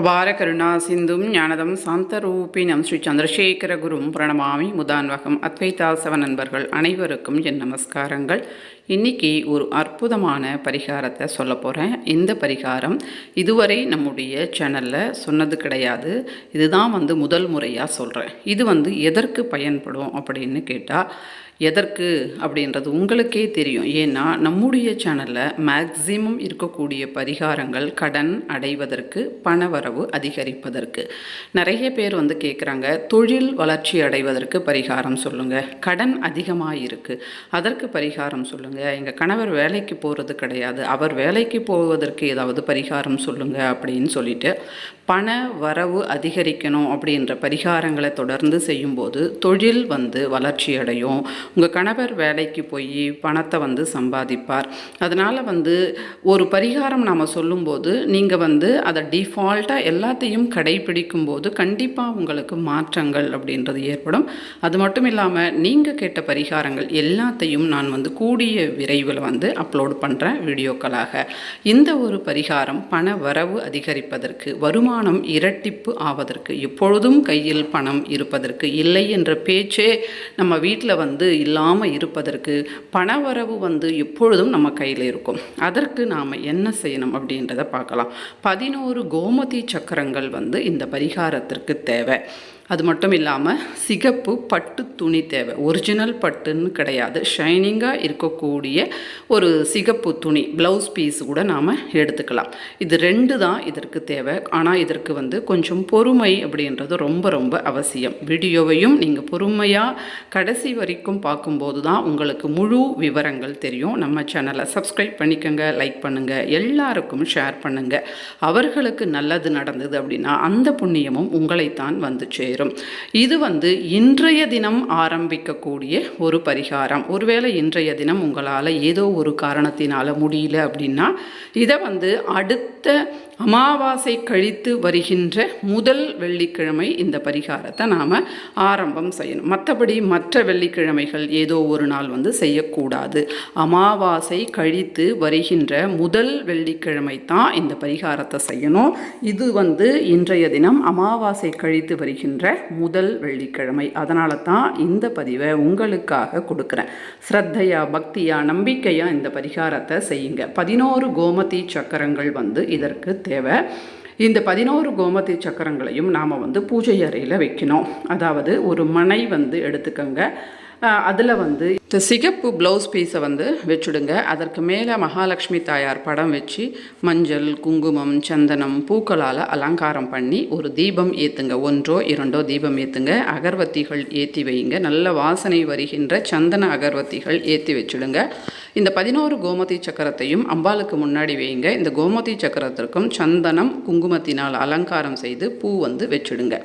அபார கருணா சிந்தும் ஞானதம் சாந்தரூபினம் ஸ்ரீ சந்திரசேகர குரும் பிரணமாமி முதான்வகம் அத்வைதாசவ நண்பர்கள் அனைவருக்கும் என் நமஸ்காரங்கள். இன்றைக்கி ஒரு அற்புதமான பரிகாரத்தை சொல்ல போகிறேன் இந்த பரிகாரம் இதுவரை நம்முடைய சேனலில் சொன்னது கிடையாது. இதுதான் வந்து முதல் முறையாக சொல்கிறேன் இது வந்து எதற்கு பயன்படும் அப்படின்னு கேட்டால் எதற்கு அப்படின்றது உங்களுக்கே தெரியும். ஏன்னா நம்முடைய சேனலில் மேக்ஸிமம் இருக்கக்கூடிய பரிகாரங்கள் கடன் அடைவதற்கு பணவரவு அதிகரிப்பதற்கு. நிறைய பேர் வந்து கேட்குறாங்க தொழில் வளர்ச்சி அடைவதற்கு பரிகாரம் சொல்லுங்கள் கடன் அதிகமாக இருக்குது அதற்கு பரிகாரம் சொல்லுங்கள் எங்கள் கணவர் வேலைக்கு போகிறது கிடையாது. அவர் வேலைக்கு போவதற்கு ஏதாவது பரிகாரம் சொல்லுங்கள் அப்படின்னு சொல்லிட்டு பண வரவு அதிகரிக்கணும் அப்படின்ற பரிகாரங்களை தொடர்ந்து செய்யும்போது தொழில் வந்து வளர்ச்சி அடையும். உங்கள் கணவர் வேலைக்கு போய் பணத்தை வந்து சம்பாதிப்பார். அதனால் வந்து ஒரு பரிகாரம் நாம் சொல்லும்போது நீங்கள் வந்து அதை டிஃபால்ட்டாக எல்லாத்தையும் கடைபிடிக்கும் போது கண்டிப்பாக உங்களுக்கு மாற்றங்கள் அப்படின்றது ஏற்படும். அது மட்டும் இல்லாமல் நீங்கள் கேட்ட பரிகாரங்கள் எல்லாத்தையும் நான் வந்து கூடிய விரைவில் வந்து அப்லோட் பண்ணுறேன் வீடியோக்களாக. இந்த ஒரு பரிகாரம் பண வரவு அதிகரிப்பதற்கு வருமானம் இரட்டிப்பு ஆவதற்கு எப்பொழுதும் கையில் பணம் இருப்பதற்கு இல்லை என்ற பேச்சே நம்ம வீட்டில் வந்து இல்லாமல் இருப்பதற்கு பணவரவு வந்து எப்பொழுதும் நம்ம கையில் இருக்கும். அதற்கு நாம் என்ன செய்யணும் அப்படின்றத பார்க்கலாம். பதினோரு கோமதி சக்கரங்கள் வந்து இந்த பரிகாரத்திற்கு தேவை. அது மட்டும் இல்லாமல் சிகப்பு பட்டு துணி தேவை. ஒரிஜினல் பட்டுன்னு கிடையாது. ஷைனிங்காக இருக்கக்கூடிய ஒரு சிகப்பு துணி ப்ளவுஸ் பீஸ் கூட நாம் எடுத்துக்கலாம். இது ரெண்டு தான் இதற்கு தேவை. ஆனால் இதற்கு வந்து கொஞ்சம் பொறுமை அப்படின்றது ரொம்ப ரொம்ப அவசியம். வீடியோவையும் நீங்கள் பொறுமையாக கடைசி வரைக்கும் பார்க்கும்போது தான் உங்களுக்கு முழு விவரங்கள் தெரியும். நம்ம சேனலை சப்ஸ்கிரைப் பண்ணிக்கோங்க லைக் பண்ணுங்கள் எல்லாருக்கும் ஷேர் பண்ணுங்கள் அவர்களுக்கு நல்லது நடந்தது அப்படின்னா அந்த புண்ணியமும் உங்களைத்தான் வந்து சேரும். இது வந்து இன்றைய தினம் ஆரம்பிக்கக்கூடிய ஒரு பரிகாரம். ஒருவேளை இன்றைய தினம் உங்களால் ஏதோ ஒரு காரணத்தினால் முடியல அப்படின்னா இதை வந்து அடுத்த அமாவாசை கழித்து வருகின்ற முதல் வெள்ளிக்கிழமை இந்த பரிகாரத்தை நாம் ஆரம்பம் செய்யணும். மற்றபடி மற்ற வெள்ளிக்கிழமைகள் ஏதோ ஒரு நாள் வந்து செய்யக்கூடாது. அமாவாசை கழித்து வருகின்ற முதல் வெள்ளிக்கிழமை தான் இந்த பரிகாரத்தை செய்யணும். இது வந்து இன்றைய தினம் அமாவாசை கழித்து வருகின்ற முதல் வெள்ளிக்கிழமை. அதனால தான் இந்த பதிவை உங்களுக்காக கொடுக்குறேன். ஸ்ரத்தையா பக்தியா நம்பிக்கையா இந்த பரிகாரத்தை செய்யுங்க. பதினோரு கோமதி சக்கரங்கள் வந்து இதற்கு தேவை. இந்த பதினோரு கோமதி சக்கரங்களையும் நாம் வந்து பூஜை அறையில் வைக்கணும். அதாவது ஒரு மனை வந்து எடுத்துக்கோங்க. அதில் வந்து இந்த சிகப்பு ப்ளவுஸ் பீஸை வந்து வச்சுடுங்க. அதற்கு மேலே மகாலட்சுமி தாயார் படம் வச்சு மஞ்சள் குங்குமம் சந்தனம் பூக்களால் அலங்காரம் பண்ணி ஒரு தீபம் ஏற்றுங்க ஒன்றோ இரண்டோ தீபம் ஏற்றுங்க அகர்வத்திகள் ஏற்றி வைங்க நல்ல வாசனை வருகின்ற சந்தன அகர்வத்திகள் ஏற்றி வச்சுடுங்க. இந்த பதினோரு கோமதி சக்கரத்தையும் அம்பாளுக்கு முன்னாடி வைங்க இந்த கோமதி சக்கரத்திற்கும் சந்தனம் குங்குமத்தினால் அலங்காரம் செய்து பூ வந்து வச்சுடுங்க.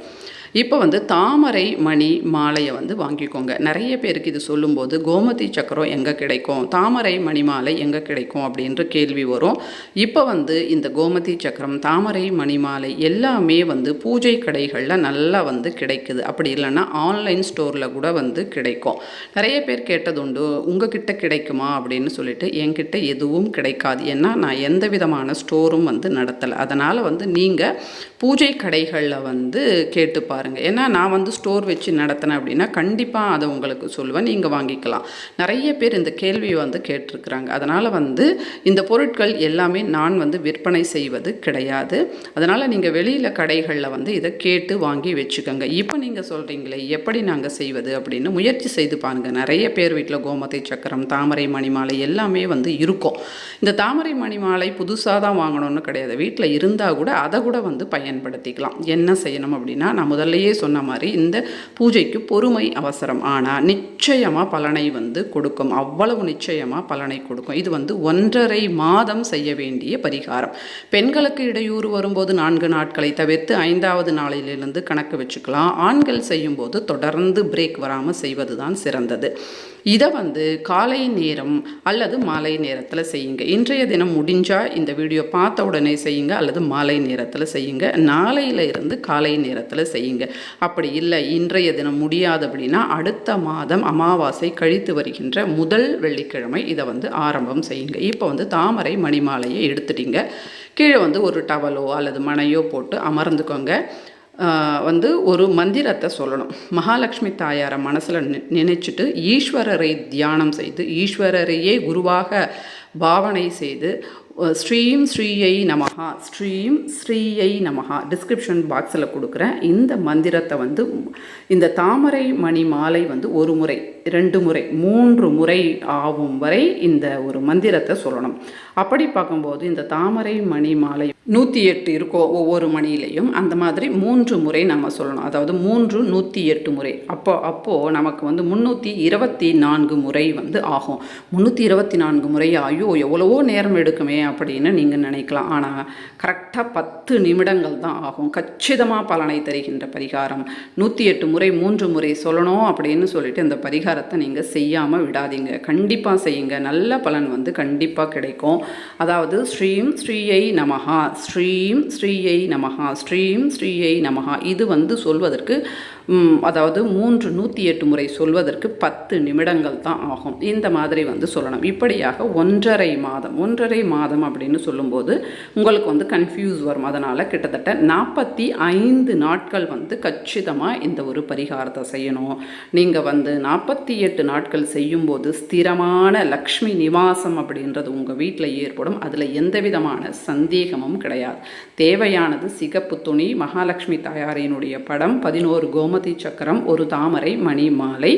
இப்போ வந்து தாமரை மணி மாலையை வந்து வாங்கிக்கோங்க. நிறைய பேருக்கு இது சொல்லும்போது கோமதி சக்கரம் எங்கே கிடைக்கும்? தாமரை மணி மாலை எங்கே கிடைக்கும்? அப்படின்ற கேள்வி வரும். இப்போ வந்து இந்த கோமதி சக்கரம் தாமரை மணி மாலை எல்லாமே வந்து பூஜை கடைகளில் நல்லா வந்து கிடைக்குது. அப்படி இல்லைன்னா ஆன்லைன் ஸ்டோரில் கூட வந்து கிடைக்கும். நிறைய பேர் கேட்டதுண்டு உங்ககிட்ட கிடைக்குமா? அப்படின்னு சொல்லிட்டு என்கிட்ட எதுவும் கிடைக்காது. ஏன்னா நான் எந்த விதமான ஸ்டோரும் வந்து நடத்தலை. அதனால் வந்து நீங்கள் பூஜை கடைகளில் வந்து கேட்டுப்பா பாருங்கள் ஏன்னா நான் வந்து ஸ்டோர் வச்சு நடத்தினேன் அப்படின்னா கண்டிப்பாக அதை உங்களுக்கு சொல்லுவேன். நீங்கள் வாங்கிக்கலாம். நிறைய பேர் இந்த கேள்வியை வந்து கேட்டிருக்கிறாங்க. அதனால் வந்து இந்த பொருட்கள் எல்லாமே நான் வந்து விற்பனை செய்வது கிடையாது. அதனால் நீங்கள் வெளியில் கடைகளில் வந்து இதை கேட்டு வாங்கி வச்சுக்கோங்க. இப்போ நீங்கள் சொல்கிறீங்களே எப்படி நாங்கள் செய்வது அப்படின்னு முயற்சி செய்து பாருங்கள் நிறைய பேர் வீட்டில் கோமத்தை சக்கரம் தாமரை மணிமாலை எல்லாமே வந்து இருக்கும். இந்த தாமரை மணிமாலை புதுசாக தான் வாங்கணும்னு கிடையாது. வீட்டில் இருந்தால் கூட அதை கூட வந்து பயன்படுத்திக்கலாம். என்ன செய்யணும் அப்படின்னா நான் முதல்லையே சொன்ன மாதிரி இந்த பூஜைக்கு பொறுமை அவசரம். ஆனால் நிச்சயமாக பலனை வந்து கொடுக்கும். அவ்வளவு நிச்சயமாக பலனை கொடுக்கும். இது வந்து ஒன்றரை மாதம் செய்ய வேண்டிய பரிகாரம். பெண்களுக்கு இடையூறு வரும்போது நான்கு நாட்களை தவிர்த்து ஐந்தாவது நாளிலிருந்து கணக்கு வச்சுக்கலாம். ஆண்கள் செய்யும்போது தொடர்ந்து பிரேக் வராமல் செய்வது தான் சிறந்தது. இதை வந்து காலை நேரம் அல்லது மாலை நேரத்தில் செய்யுங்க. இன்றைய தினம் முடிஞ்சால் இந்த வீடியோ பார்த்த உடனே செய்யுங்க. அல்லது மாலை நேரத்தில் செய்யுங்க. நாளையில இருந்து காலை நேரத்தில் செய்யுங்க. அப்படி இல்லை இன்றைய தினம் முடியாது அப்படின்னா அடுத்த மாதம் அமாவாசை கழித்து வருகின்ற முதல் வெள்ளிக்கிழமை இதை வந்து ஆரம்பம் செய்யுங்க. இப்போ வந்து தாமரை மணிமாலையை எடுத்துட்டீங்க. கீழே வந்து ஒரு டவலோ அல்லது மனையோ போட்டு அமர்ந்துக்கோங்க. வந்து ஒரு மந்திரத்தை சொல்லணும். மகாலட்சுமி தாயாரை மனசில் நினைச்சிட்டு ஈஸ்வரரை தியானம் செய்து ஈஸ்வரரையே குருவாக பாவனை செய்து ஸ்ரீம் ஸ்ரீயை நமஹா. ஸ்ரீம் ஸ்ரீயை நமஹா. டிஸ்கிரிப்ஷன் பாக்ஸில் கொடுக்குறேன். இந்த மந்திரத்தை வந்து இந்த தாமரை மணி மாலை வந்து ஒரு முறை ரெண்டு முறை மூன்று முறை ஆகும் வரை இந்த ஒரு மந்திரத்தை சொல்லணும். அப்படி பார்க்கும்போது இந்த தாமரை மணி மாலை நூற்றி எட்டு இருக்கோ ஒவ்வொரு மணியிலையும் அந்த மாதிரி மூன்று முறை நம்ம சொல்லணும். அதாவது மூன்று நூற்றி எட்டு முறை. அப்போ அப்போது நமக்கு வந்து முந்நூற்றி இருபத்தி நான்கு முறை வந்து ஆகும். முந்நூற்றி இருபத்தி நான்கு முறை ஐயோ எவ்வளவோ நேரம் எடுக்குமே அப்படின்னு நீங்கள் நினைக்கலாம். ஆனால் கரெக்டாக பத்து நிமிடங்கள் தான் ஆகும். கச்சிதமாக பலனை தருகின்ற பரிகாரம். நூற்றி எட்டு முறை மூன்று முறை சொல்லணும் அப்படின்னு சொல்லிட்டு இந்த பரிகாரத்தை நீங்கள் செய்யாமல் விடாதீங்க. கண்டிப்பாக செய்யுங்க. நல்ல பலன் வந்து கண்டிப்பாக கிடைக்கும். அதாவது ஸ்ரீம் ஸ்ரீயை நமஹா. ஸ்ரீம் ஸ்ரீயை நமஹா ஸ்ரீம் ஸ்ரீயை நமஹா. இது வந்து சொல்வதற்கு அதாவது மூன்று நூற்றி எட்டு முறை சொல்வதற்கு பத்து நிமிடங்கள் தான் ஆகும். இந்த மாதிரி வந்து சொல்லணும். இப்படியாக ஒன்றரை மாதம் ஒன்றரை மாதம் அப்படின்னு சொல்லும்போது உங்களுக்கு வந்து கன்ஃபியூஸ் வரும். அதனால் கிட்டத்தட்ட நாற்பத்தி ஐந்து நாட்கள் வந்து கச்சிதமாக இந்த ஒரு பரிகாரத்தை செய்யணும். நீங்கள் வந்து நாற்பத்தி எட்டு நாட்கள் செய்யும்போது ஸ்திரமான லக்ஷ்மி நிவாசம் அப்படின்றது உங்கள் வீட்டில் ஏற்படும். அதில் எந்த விதமான சந்தேகமும் கிடையாது. தேவையானது சிகப்பு துணி மகாலட்சுமி தாயாரினுடைய படம் பதினோரு கோம கோமதி சக்கரம் ஒரு தாமரை மணி மாலை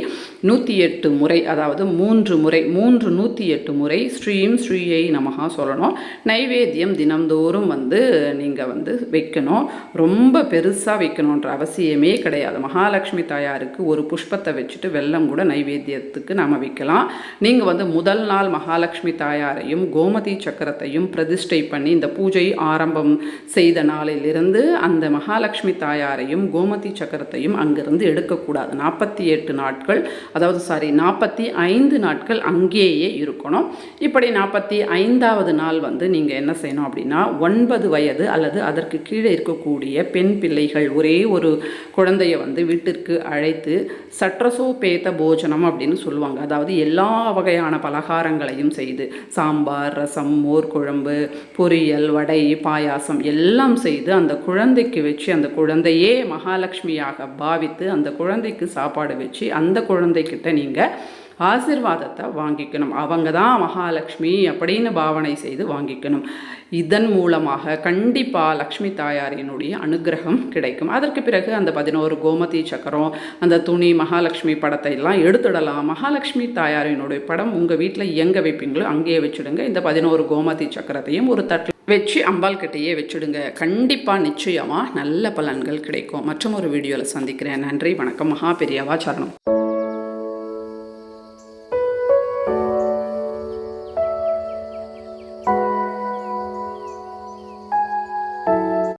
நூற்றி எட்டு முறை அதாவது மூன்று முறை மூன்று நூற்றி எட்டு முறை ஸ்ரீம் ஸ்ரீயை நமகா சொல்லணும். நைவேத்தியம் தினம்தோறும் வந்து நீங்கள் வந்து வைக்கணும். ரொம்ப பெருசாக வைக்கணுன்ற அவசியமே கிடையாது. மகாலட்சுமி தாயாருக்கு ஒரு புஷ்பத்தை வச்சுட்டு வெல்லம் கூட நைவேத்தியத்துக்கு நாம் வைக்கலாம். நீங்கள் வந்து முதல் நாள் மகாலட்சுமி தாயாரையும் கோமதி சக்கரத்தையும் பிரதிஷ்டை பண்ணி இந்த பூஜை ஆரம்பம் செய்த நாளிலிருந்து அந்த மகாலட்சுமி தாயாரையும் கோமதி சக்கரத்தையும் அங்கிருந்து எடுக்கக்கூடாது. நாற்பத்தி எட்டு நாட்கள் அதாவது சாரி நாற்பத்தி ஐந்து நாட்கள் அங்கேயே இருக்கணும். இப்படி நாற்பத்தி ஐந்தாவது நாள் வந்து நீங்கள் என்ன செய்யணும் அப்படின்னா ஒன்பது வயது அல்லது அதற்கு கீழே இருக்கக்கூடிய பெண் பிள்ளைகள் ஒரே ஒரு குழந்தைய வந்து வீட்டிற்கு அழைத்து சற்றசோ பேத்த போஜனம் அப்படின்னு சொல்லுவாங்க. அதாவது எல்லா வகையான பலகாரங்களையும் செய்து சாம்பார் ரசம் மோர் குழம்பு பொரியல் வடை பாயாசம் எல்லாம் செய்து அந்த குழந்தைக்கு வச்சு அந்த குழந்தையே மகாலட்சுமியாக பாவித்து அந்த குழந்தைக்கு சாப்பாடு வச்சு அந்த குழந்தைக்கிட்ட நீங்கள் ஆசிர்வாதத்தை வாங்கிக்கணும். அவங்க தான் மகாலட்சுமி அப்படின்னு பாவனை செய்து வாங்கிக்கணும். இதன் மூலமாக கண்டிப்பாக லக்ஷ்மி தாயாரினுடைய அனுகிரகம் கிடைக்கும். அதற்கு பிறகு அந்த பதினோரு கோமதி சக்கரம் அந்த துணி மகாலட்சுமி படத்தை எல்லாம் எடுத்துடலாம். மகாலட்சுமி தாயாரினுடைய படம் உங்கள் வீட்டில் எங்கே வைப்பீங்களோ அங்கேயே வச்சுடுங்க. இந்த பதினோரு கோமதி சக்கரத்தையும் ஒரு தட்டில் வச்சு அம்பாள் கிட்டேயே வச்சுடுங்க. கண்டிப்பாக நிச்சயமாக நல்ல பலன்கள் கிடைக்கும். மற்றும் ஒரு வீடியோவில் சந்திக்கிறேன். நன்றி வணக்கம். மகா பெரியவா சரணம்.